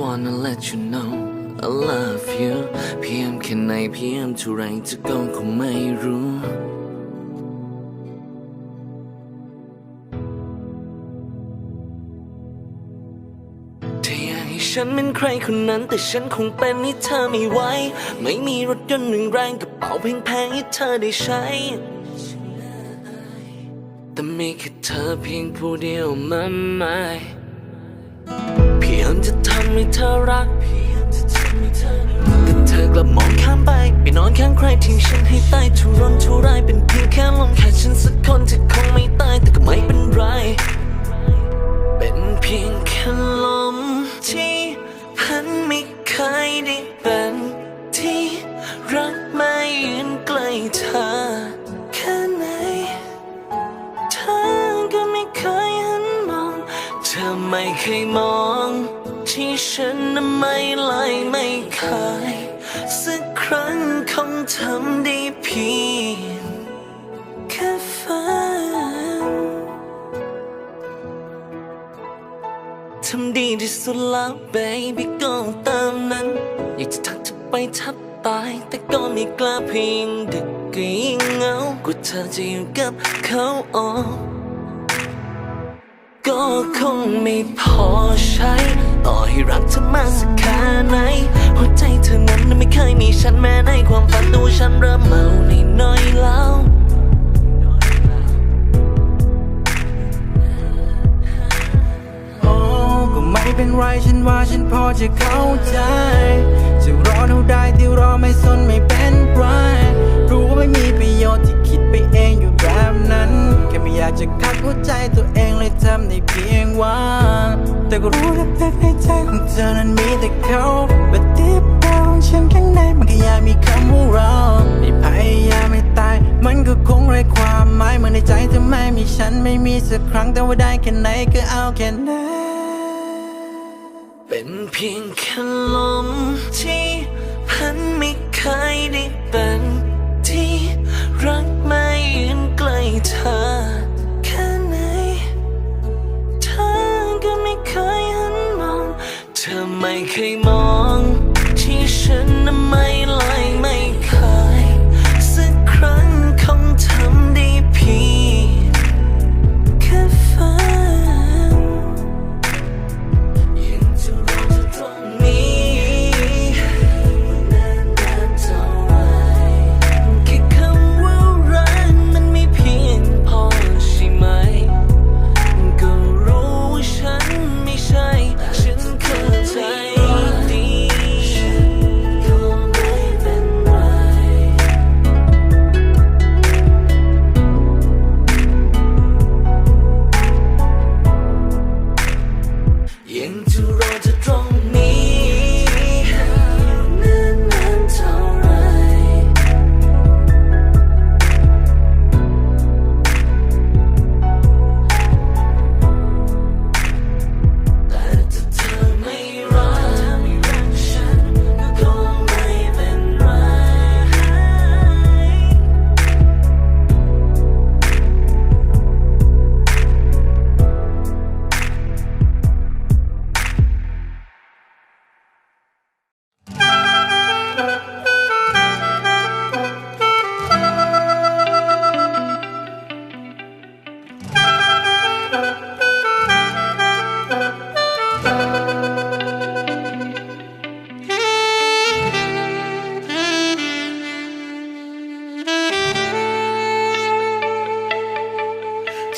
wanna let you know I love you เพียงแค่ไหนเพียงเท่าไรจะก็คงไม่รู้ถ้าอยากให้ฉันเป็นใครคนนั้นแต่ฉันคงเป็นให้เธอไม่ไหวไม่มีรถยนต์หนึ่งแรงกระเป๋าแพงๆให้เธอได้ใช้ แต่มีแค่เธอเพียงผู้เดียวมันไม่ เพียงจะทำให้เธอรัก แต่เธอกลับมองข้ามไป ไปนอนข้างใครทิ้งฉันให้ตายทุรนทุรายเป็นเพียงแค่ลมแค่ฉันสักคนที่คงไม่ตายแต่ก็ไม่เป็นไร เป็นเพียงแค่ลมที่พันไม่เคยได้เป็นที่รักไม่ยืนใกล้เธอแค่ไหนเธอก็ไม่เคยหันมอง เธอไม่เคยมอง ที่ฉันนั้นไม่ไล่ไม่เคยสักครั้งคงทำได้เพียงแค่ฝันทำดีที่สุดแล้ว baby ก็ตามนั้น อยากจะทักเธอไปทับตาย แต่ก็ไม่กล้าเพียงดึกก็ยิ่งเหงากว่าเธอจะอยู่กับเขาออกก็คงไม่พอใช้ ต่อให้รักเธอมากสักแค่ไหนหัวใจเธอนั้นไม่เคยมีฉันแม้ในความฝันตัวฉันเริ่มเมาในน้อยแล้วโอ้ก็ไม่เป็นไรฉันว่าฉันพอจะเข้าใจ จะรอเท่าใดที่รอไม่สนไม่เป็นไร จะคัดหัวใจตัวเองเลยทำได้เพียงว่าแต่ก็รู้ลึกๆในใจของเธอนั้นมีแต่เขาแต่ที่ดาวของฉันข้างในมันก็ยากมีคำว่าเราไม่พยายามไม่ตาย มันก็คงไร้ความหมายเมื่อในใจเธอไม่มีฉันไม่มีสักครั้งแต่ว่าได้แค่ไหนก็เอาแค่นั้นเป็นเพียงแค่ลมที่พันไม่เคยได้เป็น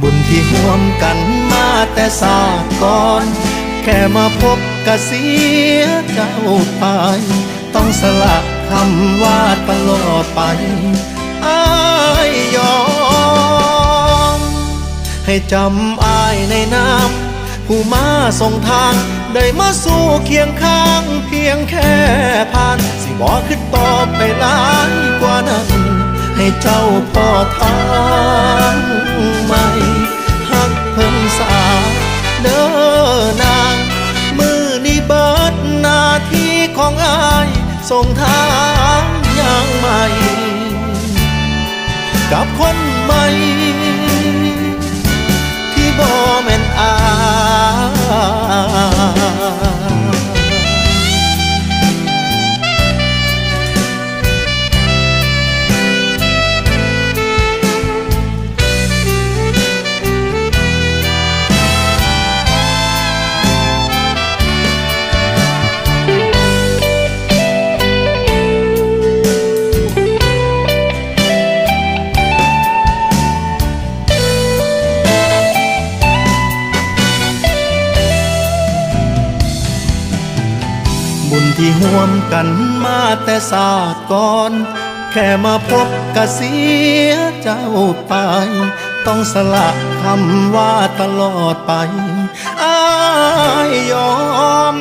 บุญที่ห่วมกันมาแต่ศาสก่อน แค่มาพบกะเสียเจ้าไป ต้องสละคำว่าตลอดไปอายยอม ให้จำอายในน้ำผู้มาส่งทาง ได้มาสู่เคียงข้างเพียงแค่ผ่าน สิบอกขึ้นต่อไปหลายกว่านั้น ให้เจ้าพ่อทาง ส่งทางอย่างใหม่ กับคนใหม่ ที่บ่แม่นอา วมกันมาแต่ศาสตร์ก่อน แค่มาพบกะเสียเจ้าไป ต้องสละคำว่าตลอดไปอายยอม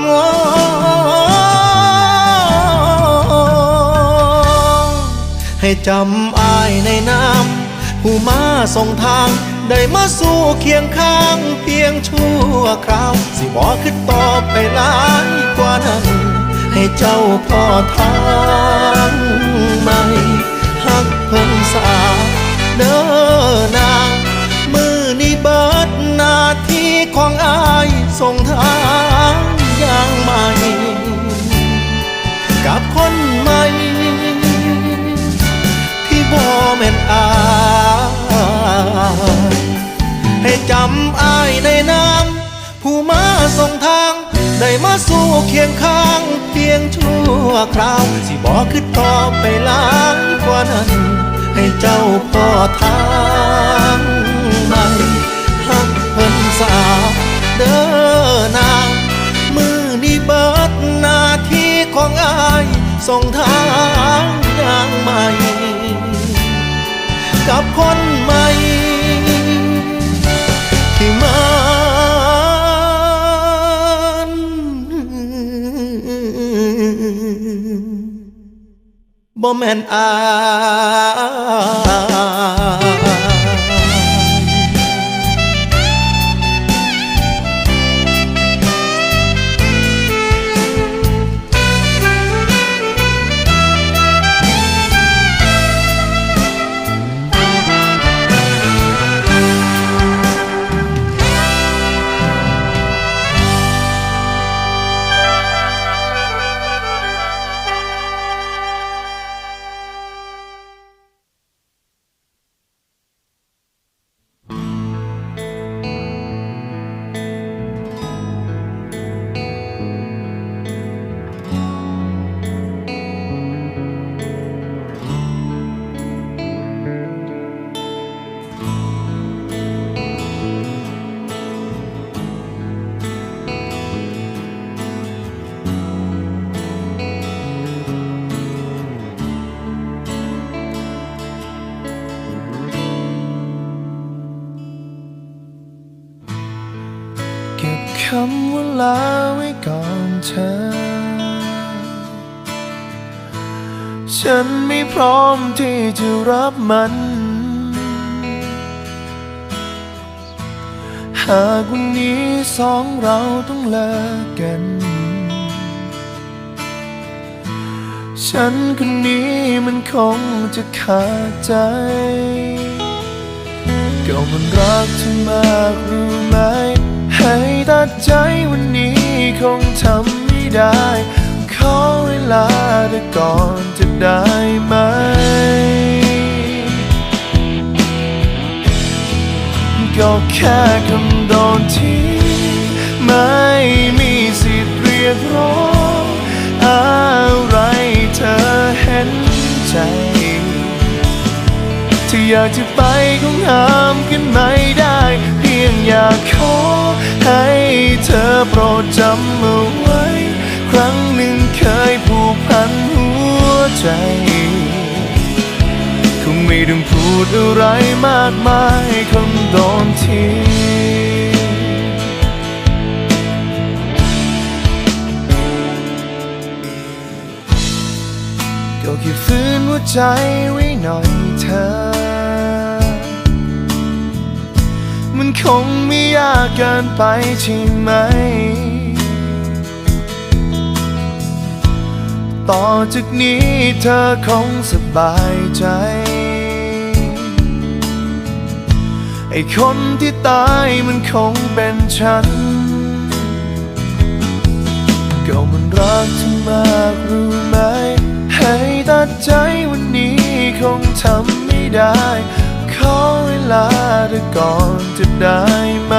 ให้จำอายในน้ำผู้มาส่งทางได้มาสู่เคียงข้างเพียงชั่วคราว สิบอกขึ้นต่อไปหลายกว่านั้น ให้เจ้าพ่อทางใหม่หักเพิ่งสาเด้อนามือนี้เบิดหน้าที่ของอายส่งทางอย่างใหม่ กับคนใหม่ ที่บ่แม่นอายให้จำอายในนามผู้มาส่งทาง ได้มาสู่เคียงข้าง วคราว สิบอกขึ้นต่อไปหลายกว่านั้น ให้เจ้าพ่อทางใหม่หักเพิ่นสาเด้อนางมือนี้เบิดหน้าที่ของอายส่งทางอย่างใหม่ กับคนใหม่ บ่แม่นอาย ฉันไม่พร้อมที่จะรับมัน หากวันนี้สองเราต้องเลิกกัน ฉันคนนี้มันคงจะขาดใจ ก็มันรักเธอมากรู้ไหม ให้ตัดใจวันนี้คงทำไม่ได้ ขอเวลาเธอก่อนจะได้ไหม ก็แค่คำโดนที่ไม่มีสิทธิ์เรียกร้องอะไรเธอเห็นใจ ที่อยากจะไปคงห้ามกันไม่ได้ เพียงอยากขอให้เธอโปรดจำเอาไว้ รั้งหนึ่งเคยผูกพันหัวใจ คงไม่ต้องพูดอะไรมากมายคำโดนทิ้งก็แค่ฟื้นหัวใจไว้หน่อยเธอ มันคงไม่ยากเกินไปใช่ไหม ต่อจากนี้เธอคงสบายใจ ไอ้คนที่ตายมันคงเป็นฉัน ก็มันรักเธอมากรู้ไหม ให้ตัดใจวันนี้คงทำไม่ได้ ขอเวลาเธอก่อนจะได้ไหม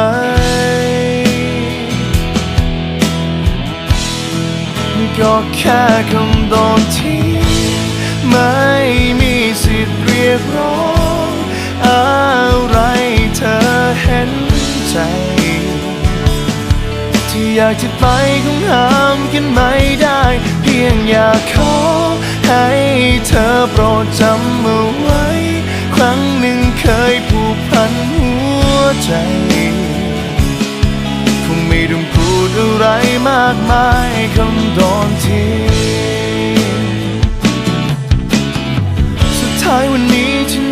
ก็แค่คำ โดนทิ้งไม่มีสิทธิ์เรียกร้องอะไรเธอเห็นใจ ที่อยากจะไปคงห้ามกันไม่ได้ เพียงอยากขอให้เธอโปรดจำเอาไว้ ครั้งหนึ่งเคยผูกพันหัวใจคงไม่ต้องพูดอะไรมากมายคำโดนที่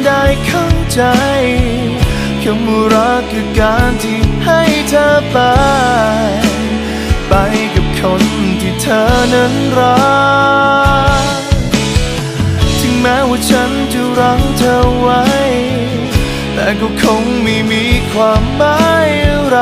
ได้เข้าใจคำว่ารักคือการที่ให้เธอไป ไปกับคนที่เธอนั้นรัก ถึงแม้ว่าฉันจะรังเธอไว้ แต่ก็คงไม่มีความหมายอะไร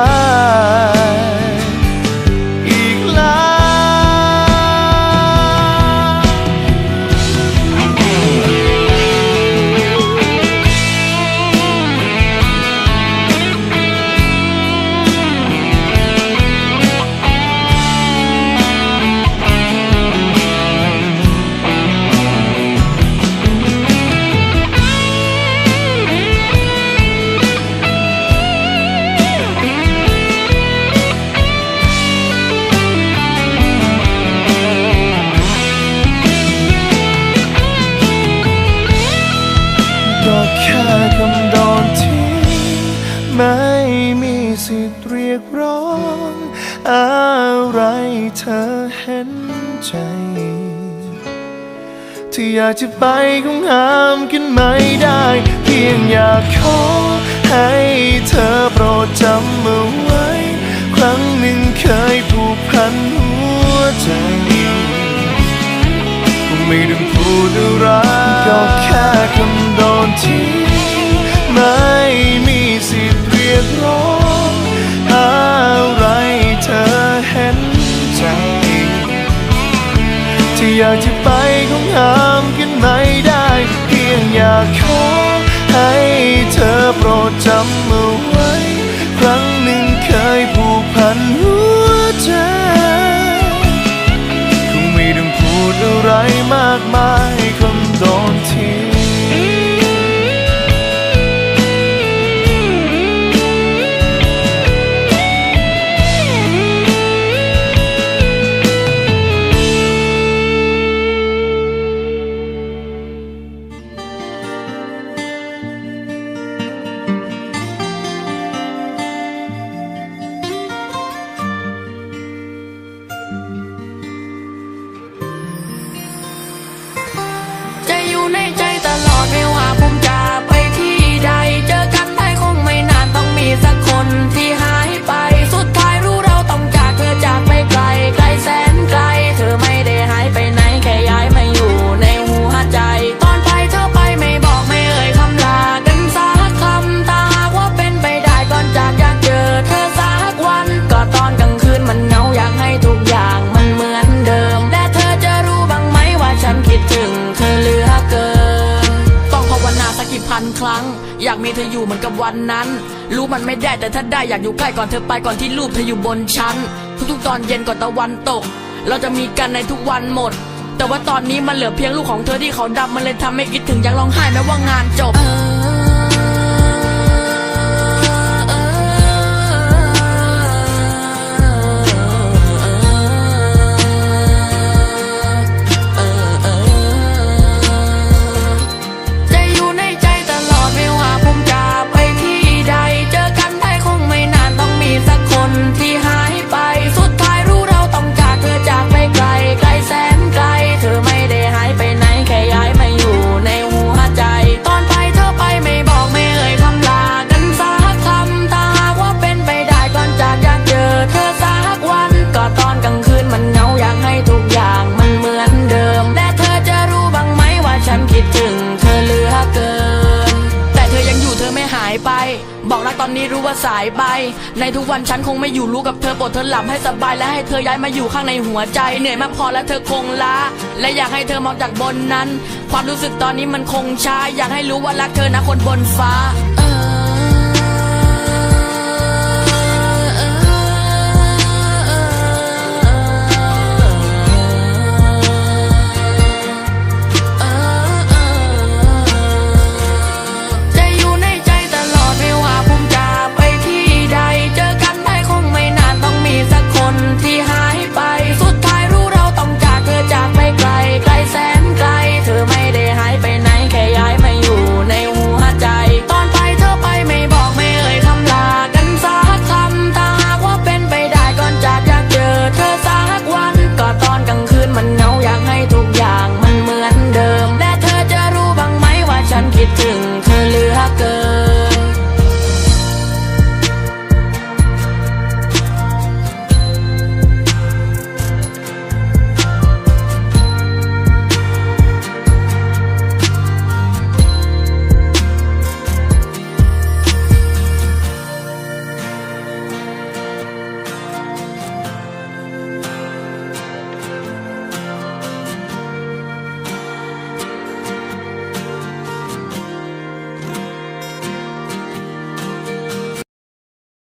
ไปคงห้ามกันไม่ได้ เพียงอยากขอให้เธอโปรดจำเอาไว้ ครั้งหนึ่งเคยผูกพันหัวใจคงไม่ต้องพูดอะไรก็แค่คำโดนทิ้งไม่มีสิทธิ์เรียกร้อง อยากจะไปคงห้ามกันไม่ได้ เพียงอยากขอให้เธอโปรดจำมือ สัก เธออยู่เหมือนกับวันนั้น รู้มันไม่ได้แต่ถ้าได้อยากอยู่ใกล้ก่อนเธอไปก่อนที่รูปเธออยู่บนชั้น ทุกๆตอนเย็นก่อนตะวันตก เราจะมีกันในทุกวันหมด แต่ว่าตอนนี้มันเหลือเพียงลูกของเธอที่เขาดำมันเลยทำให้คิดถึงอยากร้องไห้แม้ว่างานจบ ตอนนี้รู้ว่าสายไป ในทุกวันฉันคงไม่อยู่รู้กับเธอปวดเธอหลับให้สบายและให้เธอย้ายมาอยู่ข้างในหัวใจ เหนื่อยมากพอแล้วเธอคงล้า และอยากให้เธอมองจากบนนั้น ความรู้สึกตอนนี้มันคงช้า อยากให้รู้ว่ารักเธอนะคนบนฟ้าเ